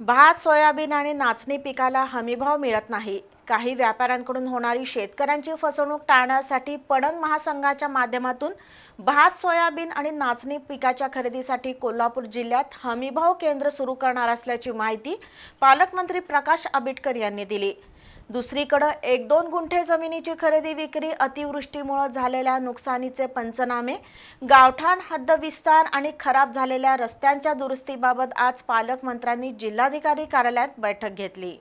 भात सोयाबीन आणि नाचणी पिकाला हमीभाव मिळत नाही. काही व्यापाऱ्यांकडून होणारी शेतकऱ्यांची फसवणूक टाळण्यासाठी पणन महासंघाच्या माध्यमातून भात सोयाबीन आणि नाचणी पिकाच्या खरेदीसाठी कोल्हापूर जिल्ह्यात हमीभाव केंद्र सुरू करणार असल्याची माहिती पालकमंत्री प्रकाश आंबेडकर यांनी दिली. दुसरीकडं एक दोन गुंठे जमिनीची खरेदी विक्री अतिवृष्टीमुळे झालेल्या नुकसानीचे पंचनामे गावठाण हद्द विस्तार आणि खराब झालेल्या रस्त्यांच्या दुरुस्तीबाबत आज पालकमंत्र्यांनी जिल्हाधिकारी कार्यालयात बैठक घेतली.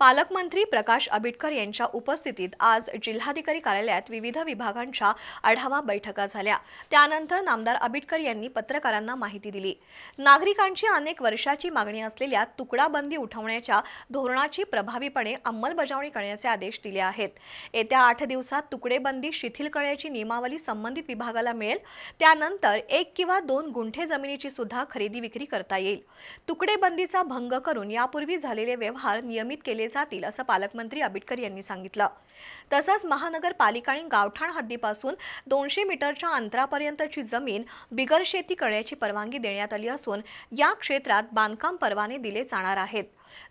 पालकमंत्री प्रकाश आबिटकर यांच्या उपस्थितीत आज जिल्हाधिकारी कार्यालयात विविध विभागांच्या आढावा बैठका झाल्या. त्यानंतर नामदार आबिटकर यांनी पत्रकारांना माहिती दिली. नागरिकांची अनेक वर्षाची मागणी असलेल्या तुकडाबंदी उठवण्याच्या धोरणाची प्रभावीपणे अंमलबजावणी करण्याचे आदेश दिले आहेत. येत्या आठ दिवसात तुकडेबंदी शिथिल करण्याची नियमावली संबंधित विभागाला मिळेल. त्यानंतर एक किंवा दोन गुंठे जमिनीची सुद्धा खरेदी विक्री करता येईल. तुकडेबंदीचा भंग करून यापूर्वी झालेले व्यवहार नियमित केले जातील असं पालकमंत्री आबिटकर यांनी सांगितलं. तसंच महानगरपालिका आणि गावठाण हद्दीपासून दोनशे मीटरच्या अंतरापर्यंतची जमीन बिगर शेती करण्याची परवानगी देण्यात आली असून या क्षेत्रात बांधकाम परवाने दिले जाणार आहेत.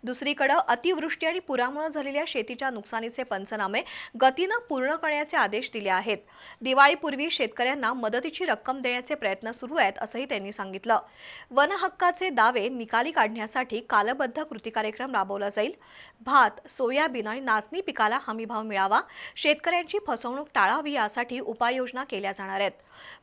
दुसरीकडं अतिवृष्टी आणि पुरामुळे झालेल्या शेतीच्या नुकसानीचे पंचनामे गतीनं पूर्ण करण्याचे आदेश दिले आहेत. दिवाळीपूर्वी शेतकऱ्यांना मदतीची रक्कम देण्याचे प्रयत्न सुरू आहेत असंही त्यांनी सांगितलं. वन हक्काचे दावे निकाली काढण्यासाठी कालबद्ध कृती कार्यक्रम राबवला जाईल. भात सोयाबीन आणि नाचणी पिकाला हमीभाव मिळावा. शेतकऱ्यांची फसवणूक टाळावी यासाठी उपाययोजना केल्या जाणार आहेत.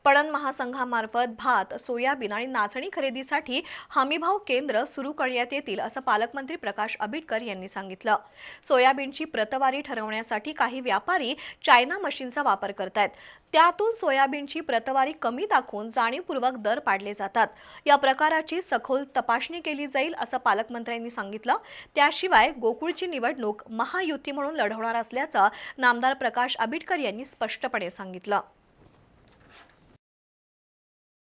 पणन महासंघामार्फत भात सोयाबीन आणि नाचणी खरेदीसाठी हमीभाव केंद्र सुरू करण्यात येतील असं पालकमंत्री प्रकाश आंबेडकर यांनी सांगितलं. सोयाबीनची प्रतवारी ठरवण्यासाठी काही व्यापारी चायना मशीनचा वापर करतायत. त्यातून सोयाबीनची प्रतवारी कमी दाखवून जाणीवपूर्वक दर पाडले जातात. या प्रकाराची सखोल तपासणी केली जाईल असं पालकमंत्र्यांनी सांगितलं. त्याशिवाय गोकुळची निवडणूक महायुती म्हणून लढवणार असल्याचं नामदार प्रकाश आंबेडकर यांनी स्पष्टपणे सांगितलं.